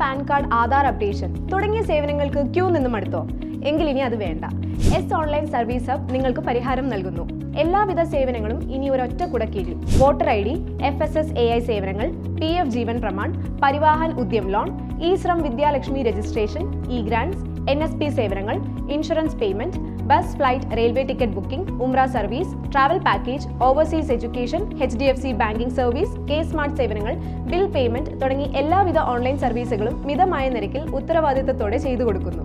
Pan card Aadhaar updation തുടങ്ങിയ സേവനങ്ങൾക്ക് Q നിന്നും അടുത്തോ? എങ്കിൽ ഇനി അത് വേണ്ട. എസ് ഓൺലൈൻ സർവീസ് ഹബ് നിങ്ങൾക്ക് പരിഹാരം നൽകുന്നു. എല്ലാവിധ സേവനങ്ങളും ഇനി ഒരൊറ്റ കുടക്കീഴിൽ. Voter I D F S S A I സേവനങ്ങൾ P F Jeevan Pramaan Parivahan Udyam loan e Shram Vidyalakshmi registration e grants N S P സേവനങ്ങൾ insurance payment bus flight railway ticket booking ഉംറ service travel package overseas education H D F C banking service K smart സേവനങ്ങൾ bill payment തുടങ്ങി എല്ലാവിധ online സർവീസുകളും മിതമായ നിരക്കിൽ ഉത്തരവാദിത്തത്തോടെ ചെയ്തു കൊടുക്കുന്നു.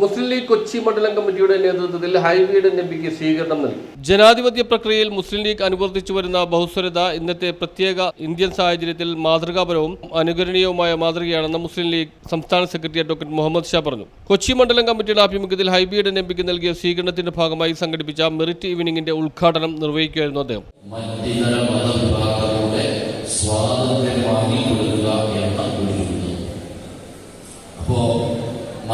Muslim League Kochi മണ്ഡലം കമ്മിറ്റിയുടെ നേതൃത്വത്തിൽ ഹൈബീഡ് നബിക്ക് സ്വീകരണം നൽകി. ജനാധിപത്യ പ്രക്രിയയിൽ മുസ്ലിം ലീഗ് അനുവർത്തിച്ചു വരുന്ന ബഹുസ്വരത ഇന്നത്തെ പ്രത്യേക ഇന്ത്യൻ സാഹചര്യത്തിൽ മാതൃകാപരവും അനുകരണീയവുമായ മാതൃകയാണെന്ന് മുസ്ലിം ലീഗ് സംസ്ഥാന സെക്രട്ടറി അഡ്വക്കേറ്റ് മുഹമ്മദ് ഷാ പറഞ്ഞു. കൊച്ചി മണ്ഡലം കമ്മിറ്റിയുടെ ആഭിമുഖ്യത്തിൽ ഹൈബീഡ് നബിക്ക് നൽകിയ സ്വീകരണത്തിന്റെ ഭാഗമായി സംഘടിപ്പിച്ച മെറിറ്റ് ഈവനിംഗിന്റെ ഉദ്ഘാടനം നിർവഹിക്കുകയായിരുന്നു അദ്ദേഹം. സ്വാതന്ത്ര്യം വാങ്ങിക്കൊടുക്കുക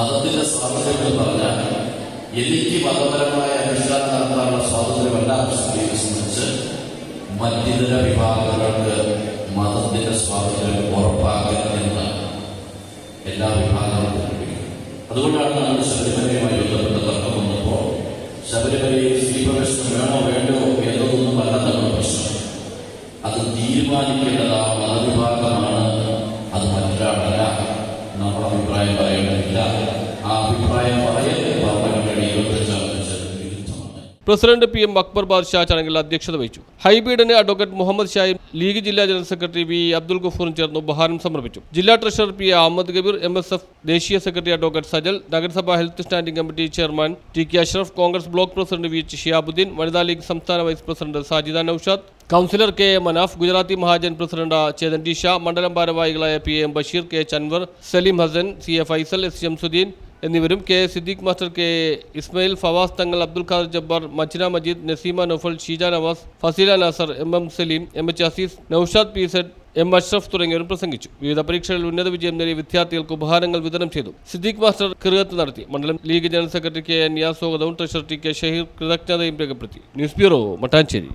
മതത്തിന്റെ സ്വാതന്ത്ര്യം എന്ന് പറഞ്ഞാൽ എനിക്ക് മതപരമായ അനുഷ്ഠാനം നടത്താനുള്ള സ്വാതന്ത്ര്യമല്ല മുസ്ലിം സംബന്ധിച്ച്. മറ്റിതര വിഭാഗങ്ങൾക്ക് മതത്തിന്റെ സ്വാതന്ത്ര്യം ഉറപ്പാക്കുക എന്ന് എല്ലാ വിഭാഗങ്ങളും അതുകൊണ്ടാണ് നമ്മൾ ശബരിമലയുമായി ബന്ധപ്പെട്ട തർക്കം വന്നപ്പോൾ ശബരിമലയിൽ സ്ത്രീപ്രവേശനം വേണോ വേണ്ടോ എന്നതൊന്നുമല്ല നമ്മുടെ പ്രശ്നം. അത് തീരുമാനിക്കേണ്ടത് president P M Akbar Badshah ചടങ്ങിൽ അധ്യക്ഷത വഹിച്ചു. ഹൈബീഡിന് അഡ്വക്കേറ്റ് മുഹമ്മദ് ഷായും ലീഗ് ജില്ലാ ജനറൽ സെക്രട്ടറി വി അബ്ദുൽ ഗഫൂറും ചേർന്ന് ഉപഹാരം സമർപ്പിച്ചു. ജില്ലാ treasurer P Ahmed Kabeer M S F ദേശീയ സെക്രട്ടറി അഡ്വക്കേറ്റ് സജൽ നഗരസഭാ health standing committee chairman T K Ashraf Congress block president V Shiyabudheen വനിതാ ലീഗ് സംസ്ഥാന vice president Sajida Noushad councillor K A Manaf Gujarati Mahajan president Chethan T Shah മണ്ഡലം ഭാരവാഹികളായ P M Basheer K Chanvar Saleem Hasan C A Faisal S Shamsudheen എന്നിവരും K Siddique master K Ismail Fawas Thangal Abdul Khader Jabbar Majna Majeed Naseema Nofal Sheeja Navas Faseela Nasar M M Saleem M H Azeez Noushad P Z M Ashraf തുടങ്ങിയവരും പ്രസംഗിച്ചു. വിവിധ പരീക്ഷകളിൽ ഉന്നത വിജയം നേടിയ വിദ്യാർത്ഥികൾക്ക് ഉപഹാരങ്ങൾ വിതരണം ചെയ്തു. സിദ്ദീഖ് മാസ്റ്റർ കൃതജ്ഞത നടത്തി. മണ്ഡലം League general secretary K N Niyas സ്വാഗതവും ട്രഷറർ ടി കെ ഷഹീർ കൃതജ്ഞതയും രേഖപ്പെടുത്തി. News bureau Mattancherry.